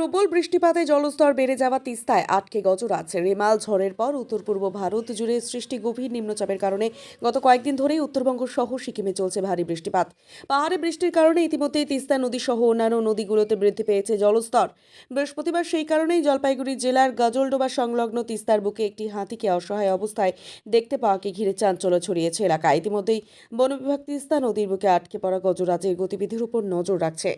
প্রবল বৃষ্টিপাতে জলস্তর বেড়ে যাওয়া তিস্তায় আটকে গজরাজ রেমাল ঝড়ের পর উত্তর পূর্ব ভারত জুড়ে সৃষ্টি গভীর নিম্নচাপের কারণে গত কয়েকদিন ধরেই উত্তরবঙ্গ সহ সিকিমে চলছে ভারী বৃষ্টিপাত। পাহাড়ে বৃষ্টির কারণে ইতিমধ্যেই তিস্তা নদী সহ অন্যান্য নদীগুলোতে বৃদ্ধি পেয়েছে জলস্তর। বৃহস্পতিবার সেই কারণেই জলপাইগুড়ি জেলার গাজলডোবা সংলগ্ন তিস্তার বুকে একটি হাতিকে অসহায় অবস্থায় দেখতে পাওয়াকে ঘিরে চাঞ্চল্য ছড়িয়েছে এলাকায়। ইতিমধ্যেই বন বিভাগ তিস্তা নদীর বুকে আটকে পড়া গজরাজের গতিবিধির উপর নজর রাখছে।